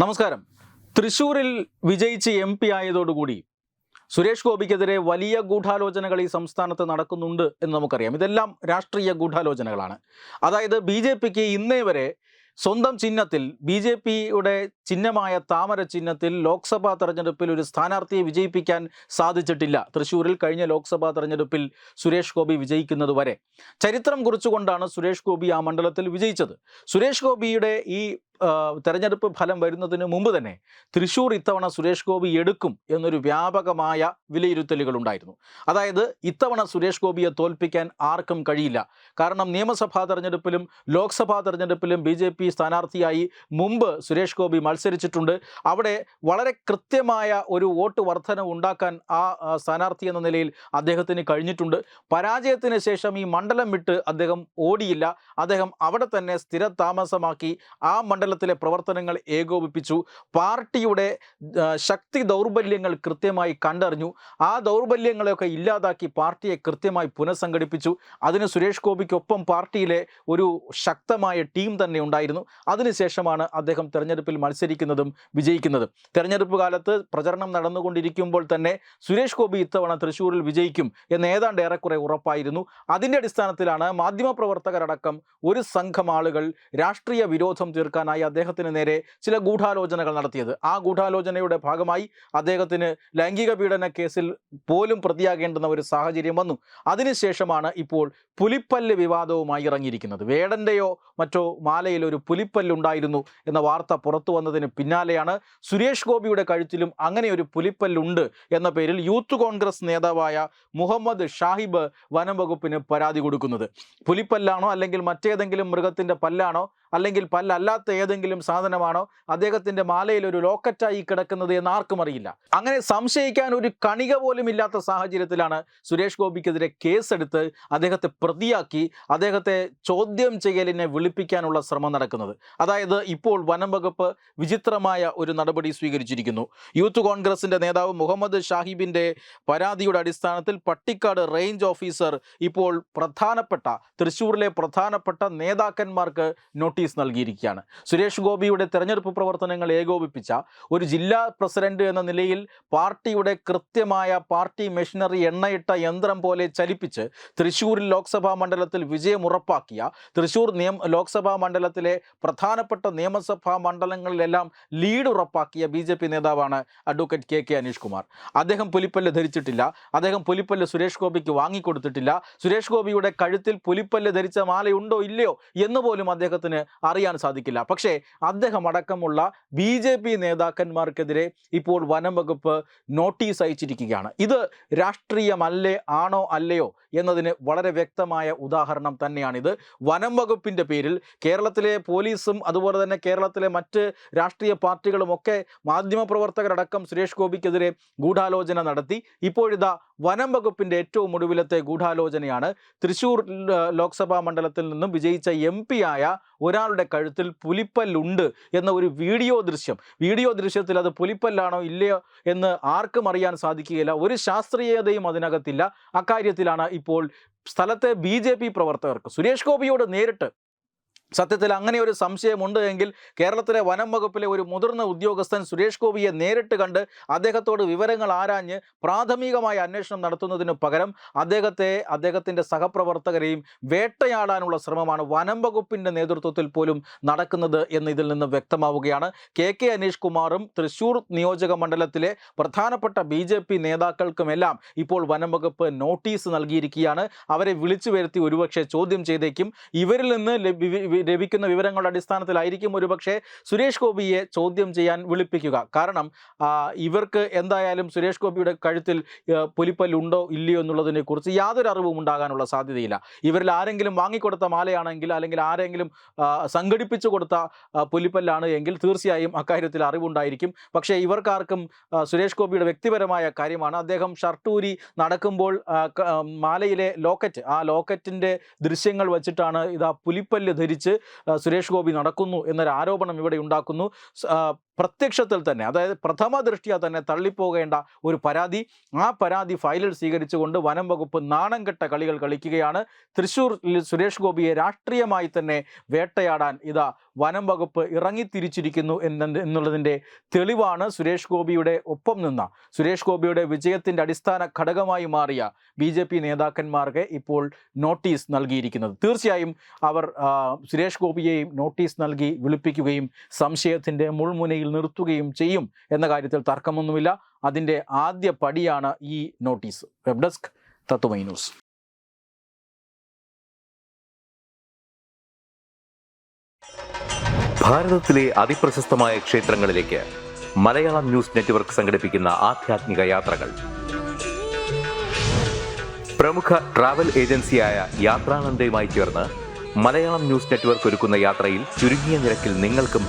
നമസ്കാരം. തൃശൂരിൽ വിജയിച്ച് എം പി ആയതോടുകൂടി സുരേഷ് ഗോപിക്കെതിരെ വലിയ ഗൂഢാലോചനകൾ ഈ സംസ്ഥാനത്ത് നടക്കുന്നുണ്ട് എന്ന് നമുക്കറിയാം. ഇതെല്ലാം രാഷ്ട്രീയ ഗൂഢാലോചനകളാണ്. അതായത് ബി ജെ പിക്ക് ഇന്നേ വരെ സ്വന്തം ചിഹ്നത്തിൽ ബി ജെ പിയുടെ ചിഹ്നമായ താമര ചിഹ്നത്തിൽ ലോക്സഭാ തെരഞ്ഞെടുപ്പിൽ ഒരു സ്ഥാനാർത്ഥിയെ വിജയിപ്പിക്കാൻ സാധിച്ചിട്ടില്ല. തൃശ്ശൂരിൽ കഴിഞ്ഞ ലോക്സഭാ തെരഞ്ഞെടുപ്പിൽ സുരേഷ് ഗോപി വിജയിക്കുന്നത് വരെ. ചരിത്രം കുറിച്ചുകൊണ്ടാണ് സുരേഷ് ഗോപി ആ മണ്ഡലത്തിൽ വിജയിച്ചത്. സുരേഷ് ഗോപിയുടെ ഈ തെരഞ്ഞെടുപ്പ് ഫലം വരുന്നതിന് മുമ്പ് തന്നെ തൃശൂർ ഇത്തവണ സുരേഷ് ഗോപി എടുക്കും എന്നൊരു വ്യാപകമായ വിലയിരുത്തലുകൾ ഉണ്ടായിരുന്നു. അതായത് ഇത്തവണ സുരേഷ് ഗോപിയെ തോൽപ്പിക്കാൻ ആർക്കും കഴിയില്ല. കാരണം നിയമസഭാ തെരഞ്ഞെടുപ്പിലും ലോക്സഭാ തെരഞ്ഞെടുപ്പിലും ബി ജെ പി സ്ഥാനാർത്ഥിയായി മുമ്പ് സുരേഷ് ഗോപി മത്സരിച്ചിട്ടുണ്ട്. അവിടെ വളരെ കൃത്യമായ ഒരു വോട്ട് വർധന ഉണ്ടാക്കാൻ ആ സ്ഥാനാർത്ഥി എന്ന നിലയിൽ അദ്ദേഹത്തിന് കഴിഞ്ഞിട്ടുണ്ട്. പരാജയത്തിന് ശേഷം ഈ മണ്ഡലം വിട്ട് അദ്ദേഹം ഓടിയില്ല. അദ്ദേഹം അവിടെ തന്നെ സ്ഥിരതാമസമാക്കി ആ ആ മണ്ഡലത്തിലെ പ്രവർത്തനങ്ങൾ ഏകോപിപ്പിച്ചു. പാർട്ടിയുടെ ശക്തി ദൗർബല്യങ്ങൾ കൃത്യമായി കണ്ടറിഞ്ഞു. ആ ദൗർബല്യങ്ങളെയൊക്കെ ഇല്ലാതാക്കി പാർട്ടിയെ കൃത്യമായി പുനഃസംഘടിപ്പിച്ചു. അതിന് സുരേഷ് ഗോപിക്കൊപ്പം പാർട്ടിയിലെ ഒരു ശക്തമായ ടീം തന്നെ ഉണ്ടായിരുന്നു. അതിനുശേഷമാണ് അദ്ദേഹം തെരഞ്ഞെടുപ്പിൽ മത്സരിക്കുന്നതും വിജയിക്കുന്നതും. തെരഞ്ഞെടുപ്പ് കാലത്ത് പ്രചരണം നടന്നുകൊണ്ടിരിക്കുമ്പോൾ തന്നെ സുരേഷ് ഗോപി ഇത്തവണ തൃശ്ശൂരിൽ വിജയിക്കും എന്ന് ഏതാണ്ട് ഏറെക്കുറെ ഉറപ്പായിരുന്നു. അതിന്റെ അടിസ്ഥാനത്തിലാണ് മാധ്യമപ്രവർത്തകരടക്കം ഒരു സംഘം ആളുകൾ രാഷ്ട്രീയ വിരോധം തീർക്കാനായി അദ്ദേഹത്തിന് നേരെ ചില ഗൂഢാലോചനകൾ നടത്തിയത്. ആ ഗൂഢാലോചനയുടെ ഭാഗമായി അദ്ദേഹത്തിന് ലൈംഗിക പീഡന കേസിൽ പോലും പ്രതിയാകേണ്ടുന്ന ഒരു സാഹചര്യം വന്നു. അതിനുശേഷമാണ് ഇപ്പോൾ പുലിപ്പല്ല് വിവാദവുമായി ഇറങ്ങിയിരിക്കുന്നത്. വേടന്റെയോ മറ്റോ മാലയിൽ ഒരു പുലിപ്പല്ലുണ്ടായിരുന്നു എന്ന വാർത്ത പുറത്തു വന്നതിന് പിന്നാലെയാണ് സുരേഷ് ഗോപിയുടെ കഴുത്തിലും അങ്ങനെ ഒരു പുലിപ്പല്ലുണ്ട് എന്ന പേരിൽ യൂത്ത് കോൺഗ്രസ് നേതാവായ മുഹമ്മദ് ഷാഹിബ് വനം വകുപ്പിന് പരാതി കൊടുക്കുന്നത്. പുലിപ്പല്ലാണോ അല്ലെങ്കിൽ മറ്റേതെങ്കിലും മൃഗത്തിന്റെ പല്ലാണോ അല്ലെങ്കിൽ പല്ലല്ലാത്ത ഏതെങ്കിലും സാധനമാണോ അദ്ദേഹത്തിന്റെ മാലയിൽ ഒരു ലോക്കറ്റായി കിടക്കുന്നത് എന്ന് ആർക്കും അറിയില്ല. അങ്ങനെ സംശയിക്കാൻ ഒരു കണിക പോലും ഇല്ലാത്ത സാഹചര്യത്തിലാണ് സുരേഷ് ഗോപിക്കെതിരെ കേസെടുത്ത് അദ്ദേഹത്തെ പ്രതിയാക്കി അദ്ദേഹത്തെ ചോദ്യം ചെയ്യലിനെ വിളിപ്പിക്കാനുള്ള ശ്രമം നടക്കുന്നത്. അതായത് ഇപ്പോൾ വനം വകുപ്പ് വിചിത്രമായ ഒരു നടപടി സ്വീകരിച്ചിരിക്കുന്നു. യൂത്ത് കോൺഗ്രസിന്റെ നേതാവ് മുഹമ്മദ് ഷാഹിബിന്റെ പരാതിയുടെ അടിസ്ഥാനത്തിൽ പട്ടിക്കാട് റേഞ്ച് ഓഫീസർ ഇപ്പോൾ പ്രധാനപ്പെട്ട തൃശ്ശൂരിലെ പ്രധാനപ്പെട്ട നേതാക്കന്മാർക്ക് നോട്ടീസ് നൽകിയിരിക്കുകയാണ്. സുരേഷ് ഗോപിയുടെ തെരഞ്ഞെടുപ്പ് പ്രവർത്തനങ്ങൾ ഏകോപിപ്പിച്ച ഒരു ജില്ലാ പ്രസിഡന്റ് എന്ന നിലയിൽ പാർട്ടിയുടെ കൃത്യമായ പാർട്ടി മെഷീനറി എണ്ണയിട്ട യന്ത്രം പോലെ ചലിപ്പിച്ച് തൃശ്ശൂരിൽ ലോക്സഭാ മണ്ഡലത്തിൽ വിജയം ഉറപ്പാക്കിയ തൃശ്ശൂർ നിയമ ലോക്സഭാ മണ്ഡലത്തിലെ പ്രധാനപ്പെട്ട നിയമസഭാ മണ്ഡലങ്ങളിലെല്ലാം ലീഡ് ഉറപ്പാക്കിയ ബി ജെ പി നേതാവാണ് advocate K K Aneesh Kumar. അദ്ദേഹം പുലിപ്പല്ല് ധരിച്ചിട്ടില്ല. അദ്ദേഹം പുലിപ്പല്ല് സുരേഷ് ഗോപിക്ക് വാങ്ങിക്കൊടുത്തിട്ടില്ല. സുരേഷ് ഗോപിയുടെ കഴുത്തിൽ പുലിപ്പല്ല് ധരിച്ച മാലയുണ്ടോ ഇല്ലയോ എന്ന് പോലും അദ്ദേഹത്തിന് അറിയാൻ സാധിക്കില്ല. പക്ഷേ അദ്ദേഹം അടക്കമുള്ള ബി ജെ പി നേതാക്കന്മാർക്കെതിരെ ഇപ്പോൾ വനം വകുപ്പ് നോട്ടീസ് അയച്ചിരിക്കുകയാണ്. ഇത് രാഷ്ട്രീയമല്ലേ ആണോ അല്ലയോ എന്നതിന് വളരെ വ്യക്തമായ ഉദാഹരണം തന്നെയാണിത് വനം വകുപ്പിന്റെ പേരിൽ കേരളത്തിലെ പോലീസും അതുപോലെ തന്നെ കേരളത്തിലെ മറ്റ് രാഷ്ട്രീയ പാർട്ടികളുമൊക്കെ മാധ്യമപ്രവർത്തകരടക്കം സുരേഷ് ഗോപിക്കെതിരെ ഗൂഢാലോചന നടത്തി. ഇപ്പോഴിതാ വനം വകുപ്പിന്റെ ഏറ്റവും ഒടുവിലത്തെ ഗൂഢാലോചനയാണ്. തൃശൂർ ലോക്സഭാ മണ്ഡലത്തിൽ നിന്നും വിജയിച്ച എം ആയ ഒരാളുടെ കഴുത്തിൽ പുലിപ്പല്ലുണ്ട് എന്ന ഒരു വീഡിയോ ദൃശ്യം. വീഡിയോ ദൃശ്യത്തിൽ അത് പുലിപ്പല്ലാണോ ഇല്ലയോ എന്ന് ആർക്കും അറിയാൻ സാധിക്കുകയില്ല. ഒരു ശാസ്ത്രീയതയും അതിനകത്തില്ല. അക്കാര്യത്തിലാണ് ഇപ്പോൾ സ്ഥലത്തെ ബി പ്രവർത്തകർക്ക്. സുരേഷ് ഗോപിയോട് നേരിട്ട് സത്യത്തിൽ അങ്ങനെ ഒരു സംശയമുണ്ട് എങ്കിൽ കേരളത്തിലെ വനം വകുപ്പിലെ ഒരു മുതിർന്ന ഉദ്യോഗസ്ഥൻ സുരേഷ് ഗോപിയെ നേരിട്ട് കണ്ട് അദ്ദേഹത്തോട് വിവരങ്ങൾ ആരാഞ്ഞ് പ്രാഥമികമായ അന്വേഷണം നടത്തുന്നതിന് പകരം അദ്ദേഹത്തെ അദ്ദേഹത്തിന്റെ സഹപ്രവർത്തകരെയും വേട്ടയാടാനുള്ള ശ്രമമാണ് വനം വകുപ്പിന്റെ നേതൃത്വത്തിൽ പോലും നടക്കുന്നത് എന്ന് ഇതിൽ നിന്ന് വ്യക്തമാവുകയാണ്. കെ കെ അനീഷ് കുമാറും തൃശൂർ നിയോജക മണ്ഡലത്തിലെ പ്രധാനപ്പെട്ട ബി ജെ പി നേതാക്കൾക്കുമെല്ലാം ഇപ്പോൾ വനം വകുപ്പ് നോട്ടീസ് നൽകിയിരിക്കുകയാണ്. അവരെ വിളിച്ചു വരുത്തി ഒരുപക്ഷെ ചോദ്യം ചെയ്തേക്കും. ഇവരിൽ നിന്ന് ലഭിക്കുന്ന വിവരങ്ങളുടെ അടിസ്ഥാനത്തിലായിരിക്കും ഒരുപക്ഷെ സുരേഷ് ഗോപിയെ ചോദ്യം ചെയ്യാൻ വിളിപ്പിക്കുക. കാരണം ഇവർക്ക് എന്തായാലും സുരേഷ് ഗോപിയുടെ കഴുത്തിൽ പൊലിപ്പല്ലുണ്ടോ ഇല്ലയോ എന്നുള്ളതിനെ കുറിച്ച് യാതൊരു അറിവും ഉണ്ടാകാനുള്ള സാധ്യതയില്ല. ഇവരിൽ ആരെങ്കിലും വാങ്ങിക്കൊടുത്ത മാലയാണെങ്കിൽ അല്ലെങ്കിൽ ആരെങ്കിലും സംഘടിപ്പിച്ചു കൊടുത്ത പുലിപ്പല്ലാണ് എങ്കിൽ തീർച്ചയായും അക്കാര്യത്തിൽ അറിവുണ്ടായിരിക്കും. പക്ഷേ ഇവർക്കാർക്കും സുരേഷ് ഗോപിയുടെ വ്യക്തിപരമായ കാര്യമാണ്. അദ്ദേഹം ഷർട്ടൂരി നടക്കുമ്പോൾ മാലയിലെ ലോക്കറ്റ് ആ ലോക്കറ്റിന്റെ ദൃശ്യങ്ങൾ വെച്ചിട്ടാണ് ഇതാ പുലിപ്പല്ല് ധരിച്ച് സുരേഷ് ഗോപി നടക്കുന്നു എന്നൊരു ആരോപണം ഇവിടെ ഉണ്ടാക്കുന്നു. പ്രത്യക്ഷത്തിൽ തന്നെ അതായത് പ്രഥമ ദൃഷ്ടിയ തന്നെ തള്ളിപ്പോകേണ്ട ഒരു പരാതി. ആ പരാതി ഫയലിൽ സ്വീകരിച്ചുകൊണ്ട് വനം വകുപ്പ് നാണം കെട്ട കളികൾ കളിക്കുകയാണ്. തൃശ്ശൂർ സുരേഷ് ഗോപിയെ രാഷ്ട്രീയമായി തന്നെ വേട്ടയാടാൻ ഇതാ വനം വകുപ്പ് ഇറങ്ങിത്തിരിച്ചിരിക്കുന്നു എന്ന എന്നുള്ളതിന്റെ തെളിവാണ് സുരേഷ് ഗോപിയുടെ ഒപ്പം നിന്ന സുരേഷ് ഗോപിയുടെ വിജയത്തിന്റെ അടിസ്ഥാന ഘടകമായി മാറിയ ബി ജെ പി നേതാക്കന്മാർക്ക് ഇപ്പോൾ നോട്ടീസ് നൽകിയിരിക്കുന്നത്. തീർച്ചയായും അവർ സുരേഷ് ഗോപിയെയും നോട്ടീസ് നൽകി വിളിപ്പിക്കുകയും സംശയത്തിന്റെ മുൾമുനയിൽ നിർത്തുകയും ചെയ്യും എന്ന കാര്യത്തിൽ തർക്കമൊന്നുമില്ല. അതിന്റെ ആദ്യ പടിയാണ് ഈ notice. Web desk Tatvamayi news. അതിപ്രശസ്തമായ Malayalam news network യാത്രകൾ. പ്രമുഖ ട്രാവൽ ഏജൻസിയായ ചേർന്ന് മലയാളം ന്യൂസ് നെറ്റ്വർക്ക് ഒരുക്കുന്ന യാത്രയിൽ ചുരുങ്ങിയ നിരക്കിൽ നിങ്ങൾക്കും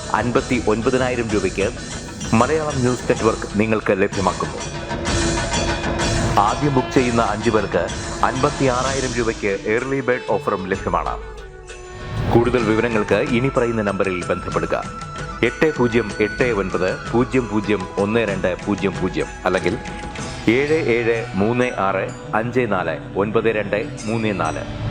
അൻപത്തി ഒൻപതിനായിരം രൂപയ്ക്ക് മലയാളം ന്യൂസ് നെറ്റ്വർക്ക് നിങ്ങൾക്ക് ലഭ്യമാക്കുന്നു. ആദ്യം ബുക്ക് ചെയ്യുന്ന അഞ്ചു പേർക്ക് അൻപത്തി ആറായിരം രൂപയ്ക്ക് ഏർലി ബേർഡ് ഓഫറും ലഭ്യമാണ്. കൂടുതൽ വിവരങ്ങൾക്ക് ഇനി പറയുന്ന നമ്പറിൽ ബന്ധപ്പെടുക. എട്ട് പൂജ്യം എട്ട് ഒൻപത് പൂജ്യം പൂജ്യം ഒന്ന് രണ്ട് പൂജ്യം പൂജ്യം അല്ലെങ്കിൽ ഏഴ് ഏഴ് മൂന്ന് ആറ് അഞ്ച് നാല് ഒൻപത് രണ്ട് മൂന്ന് നാല്.